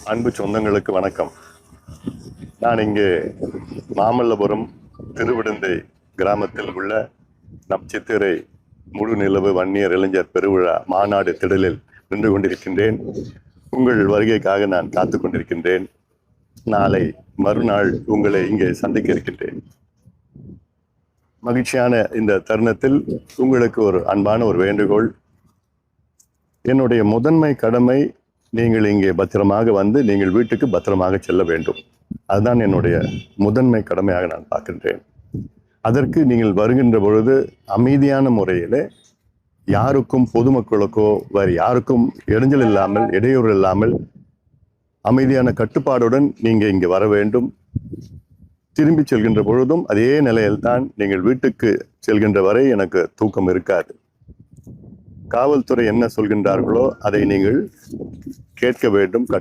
அன்பு சொந்தங்களுக்கு வணக்கம். நான் இங்கே மாமல்லபுரம் திருவிடந்தை கிராமத்தில் உள்ள நம் சித்திரை முழு நிலவு வன்னியர் இளைஞர் பெருவிழா மாநாடு திடலில் நின்று கொண்டிருக்கின்றேன். உங்கள் வருகைக்காக நான் காத்து கொண்டிருக்கின்றேன். நாளை மறுநாள் உங்களை இங்கே சந்திக்க இருக்கின்றேன். மகிழ்ச்சியான இந்த தருணத்தில் உங்களுக்கு ஒரு அன்பான ஒரு வேண்டுகோள். என்னுடைய முதன்மை கடமை நீங்கள் இங்கே பத்திரமாக வந்து நீங்கள் வீட்டுக்கு பத்திரமாக செல்ல வேண்டும். அதுதான் என்னுடைய முதன்மை கடமையாக நான் பார்க்கின்றேன். அதற்கு நீங்கள் வருகின்ற பொழுது அமைதியான முறையிலே யாருக்கும் பொதுமக்களுக்கோ வேறு யாருக்கும் இடைஞ்சல் இல்லாமல் இடையூறு இல்லாமல் அமைதியான கட்டுப்பாடுடன் நீங்கள் இங்கே வர வேண்டும். திரும்பி செல்கின்ற பொழுதும் அதே நிலையில்தான் நீங்கள் வீட்டுக்கு செல்கின்ற வரை எனக்கு தூக்கம் இருக்காது. காவல்துறை என்ன சொல்கின்றார்களோ அதை நீங்கள் கேட்க வேண்டும்